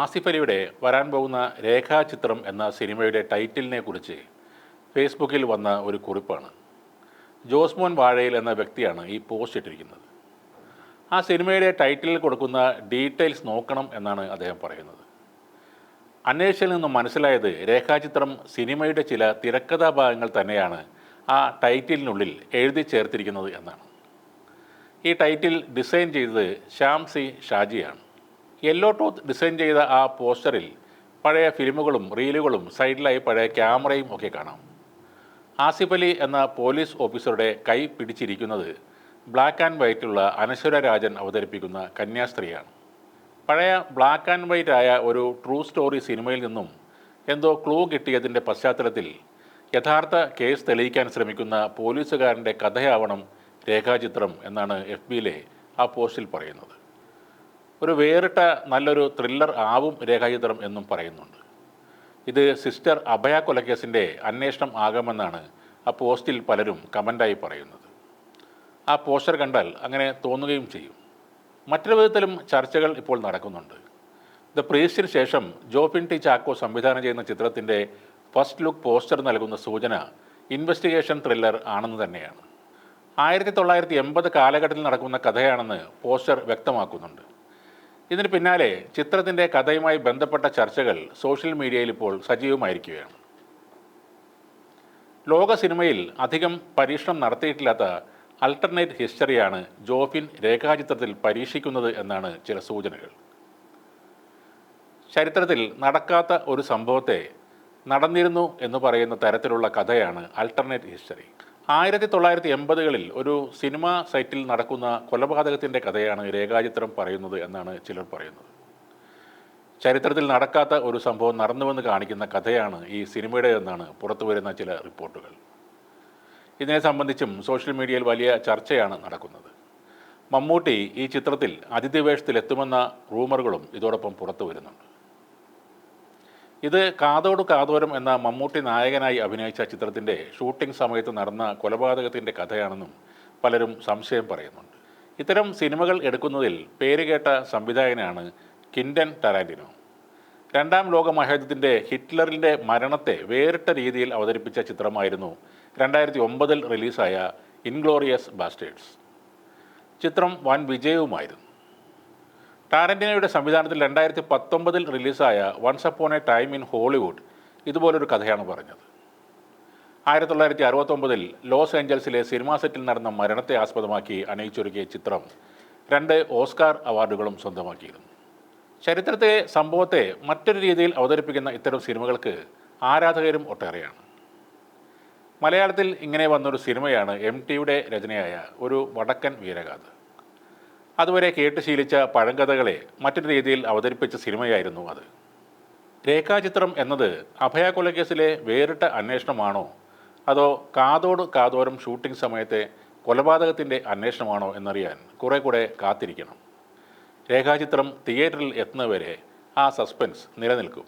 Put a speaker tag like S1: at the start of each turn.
S1: ആസിഫ് അലിയുടെ വരാൻ പോകുന്ന രേഖാചിത്രം എന്ന സിനിമയുടെ ടൈറ്റിലിനെ കുറിച്ച് ഫേസ്ബുക്കിൽ വന്ന ഒരു കുറിപ്പാണ്. ജോസ്മോൻ വാഴയിൽ എന്ന വ്യക്തിയാണ് ഈ പോസ്റ്റ് ഇട്ടിരിക്കുന്നത്. ആ സിനിമയുടെ ടൈറ്റിലിൽ കൊടുക്കുന്ന ഡീറ്റെയിൽസ് നോക്കണം എന്നാണ് അദ്ദേഹം പറയുന്നത്. അന്വേഷിച്ചിൽ നിന്നും മനസ്സിലായത് രേഖാചിത്രം സിനിമയുടെ ചില തിരക്കഥാ ഭാഗങ്ങൾ തന്നെയാണ് ആ ടൈറ്റിലിനുള്ളിൽ എഴുതി ചേർത്തിരിക്കുന്നത് എന്നാണ്. ഈ ടൈറ്റിൽ ഡിസൈൻ ചെയ്തത് ശ്യാം സി ഷാജിയാണ്. യെല്ലോ ടോത്ത് ഡിസൈൻ ചെയ്ത ആ പോസ്റ്ററിൽ പഴയ ഫിലിമുകളും റീലുകളും സൈഡിലായി പഴയ ക്യാമറയും ഒക്കെ കാണാം. ആസിഫ് അലി എന്ന പോലീസ് ഓഫീസറുടെ കൈ പിടിച്ചിരിക്കുന്നത് ബ്ലാക്ക് ആൻഡ് വൈറ്റുള്ള അനശ്വര രാജൻ അവതരിപ്പിക്കുന്ന കന്യാസ്ത്രീയാണ്. പഴയ ബ്ലാക്ക് ആൻഡ് വൈറ്റ് ആയ ഒരു ട്രൂ സ്റ്റോറി സിനിമയിൽ നിന്നും എന്തോ ക്ലൂ കിട്ടിയതിന്റെ പശ്ചാത്തലത്തിൽ യഥാർത്ഥ കേസ് തെളിയിക്കാൻ ശ്രമിക്കുന്ന പോലീസുകാരന്റെ കഥയാവണം രേഖാചിത്രം എന്നാണ് എഫ് ബിയിലെ ആ പോസ്റ്റിൽ പറയുന്നത്. ഒരു വേറിട്ട നല്ലൊരു ത്രില്ലർ ആവും രേഖാചിത്രം എന്നും പറയുന്നുണ്ട്. ഇത് സിസ്റ്റർ അഭയ കൊലക്കേസിന്റെ അന്വേഷണം ആകാമെന്നാണ് ആ പോസ്റ്റിൽ പലരും കമന്റായി പറയുന്നത്. ആ പോസ്റ്റർ കണ്ടാൽ അങ്ങനെ തോന്നുകയും ചെയ്യും. മറ്റൊരു വിധത്തിലും ചർച്ചകൾ ഇപ്പോൾ നടക്കുന്നുണ്ട്. ദ പ്രീസ്റ്റിന് ശേഷം ജോഫിൻ ടി ചാക്കോ സംവിധാനം ചെയ്യുന്ന ചിത്രത്തിന്റെ ഫസ്റ്റ് ലുക്ക് പോസ്റ്റർ നൽകുന്ന സൂചന ഇൻവെസ്റ്റിഗേഷൻ ത്രില്ലർ ആണെന്ന് തന്നെയാണ്. ആയിരത്തി തൊള്ളായിരത്തി എൺപത് കാലഘട്ടത്തിൽ നടക്കുന്ന കഥയാണെന്ന് പോസ്റ്റർ വ്യക്തമാക്കുന്നുണ്ട്. ഇതിന് പിന്നാലെ ചിത്രത്തിന്റെ കഥയുമായി ബന്ധപ്പെട്ട ചർച്ചകൾ സോഷ്യൽ മീഡിയയിൽ ഇപ്പോൾ സജീവമായിരിക്കുകയാണ്. ലോക സിനിമയിൽ അധികം പരീക്ഷണം നടത്തിയിട്ടില്ലാത്ത അൾട്ടർനേറ്റ് ഹിസ്റ്ററിയാണ് ജോഫിൻ രേഖാചിത്രത്തിൽ പരീക്ഷിക്കുന്നത് എന്നാണ് ചില സൂചനകൾ. ചരിത്രത്തിൽ നടക്കാത്ത ഒരു സംഭവത്തെ നടന്നിരുന്നു എന്ന് പറയുന്ന തരത്തിലുള്ള കഥയാണ് അൾട്ടർനേറ്റ് ഹിസ്റ്ററി ആയിരത്തി തൊള്ളായിരത്തി എൺപതുകളിൽ ഒരു സിനിമ സൈറ്റിൽ നടക്കുന്ന കൊലപാതകത്തിന്റെ കഥയാണ് രേഖാചിത്രം പറയുന്നത് എന്നാണ് ചിലർ പറയുന്നത്. ചരിത്രത്തിൽ നടക്കാത്ത ഒരു സംഭവം നടന്നുവെന്ന് കാണിക്കുന്ന കഥയാണ് ഈ സിനിമയുടേതെന്നാണ് പുറത്തു വരുന്ന ചില റിപ്പോർട്ടുകൾ. ഇതിനെ സംബന്ധിച്ചും സോഷ്യൽ മീഡിയയിൽ വലിയ ചർച്ചയാണ് നടക്കുന്നത്. മമ്മൂട്ടി ഈ ചിത്രത്തിൽ അതിഥിവേഷത്തിലെത്തുമെന്ന റൂമറുകളും ഇതോടൊപ്പം പുറത്തു വരുന്നുണ്ട് ഇത് കാതോട് കാതോരം എന്ന മമ്മൂട്ടി നായകനായി അഭിനയിച്ച ചിത്രത്തിന്റെ ഷൂട്ടിംഗ് സമയത്ത് നടന്ന കൊലപാതകത്തിന്റെ കഥയാണെന്നും പലരും സംശയം പറയുന്നുണ്ട്. ഇത്തരം സിനിമകൾ എടുക്കുന്നതിൽ പേരുകേട്ട സംവിധായകനാണ് കിൻഡൻ ടറാന്റിനോ രണ്ടാം ലോക മഹായുദ്ധത്തിന്റെ ഹിറ്റ്ലറിന്റെ മരണത്തെ വേറിട്ട രീതിയിൽ അവതരിപ്പിച്ച ചിത്രമായിരുന്നു രണ്ടായിരത്തി ഒമ്പതിൽ റിലീസായ ഇൻഗ്ലോറിയസ് ബാസ്റ്റേഴ്സ് ചിത്രം വൻ വിജയവുമായിരുന്നു. ടാരന്റിനോയുടെ സംവിധാനത്തിൽ രണ്ടായിരത്തി പത്തൊമ്പതിൽ റിലീസായ once upon a time in Hollywood ഇതുപോലൊരു കഥയാണ് പറഞ്ഞത്. ആയിരത്തി തൊള്ളായിരത്തി അറുപത്തൊമ്പതിൽ ലോസ് ഏഞ്ചൽസിലെ സിനിമാ സെറ്റിൽ നടന്ന മരണത്തെ ആസ്പദമാക്കി അണയിച്ചൊരുക്കിയ ചിത്രം രണ്ട് ഓസ്കാർ അവാർഡുകളും സ്വന്തമാക്കിയിരുന്നു. ചരിത്രത്തെ സംഭവത്തെ മറ്റൊരു രീതിയിൽ അവതരിപ്പിക്കുന്ന ഇത്തരം സിനിമകൾക്ക് ആരാധകരും ഒട്ടേറെയാണ്. മലയാളത്തിൽ ഇങ്ങനെ വന്നൊരു സിനിമയാണ് എം ടിയുടെ രചനയായ ഒരു വടക്കൻ വീരഗാഥ. അതുവരെ കേട്ട് ശീലിച്ച പഴങ്കഥകളെ മറ്റൊരു രീതിയിൽ അവതരിപ്പിച്ച സിനിമയായിരുന്നു അത്. രേഖാചിത്രം എന്നത് അഭയ കൊലക്കേസിലെ വേറിട്ട അന്വേഷണമാണോ? അതോ കാതോട് കാതോരം ഷൂട്ടിംഗ് സമയത്തെ കൊലപാതകത്തിന്റെ അന്വേഷണമാണോ എന്നറിയാൻ കുറെ കൂടെ കാത്തിരിക്കണം. രേഖാചിത്രം തിയേറ്ററിൽ എത്തുന്നവരെ ആ സസ്പെൻസ് നിലനിൽക്കും.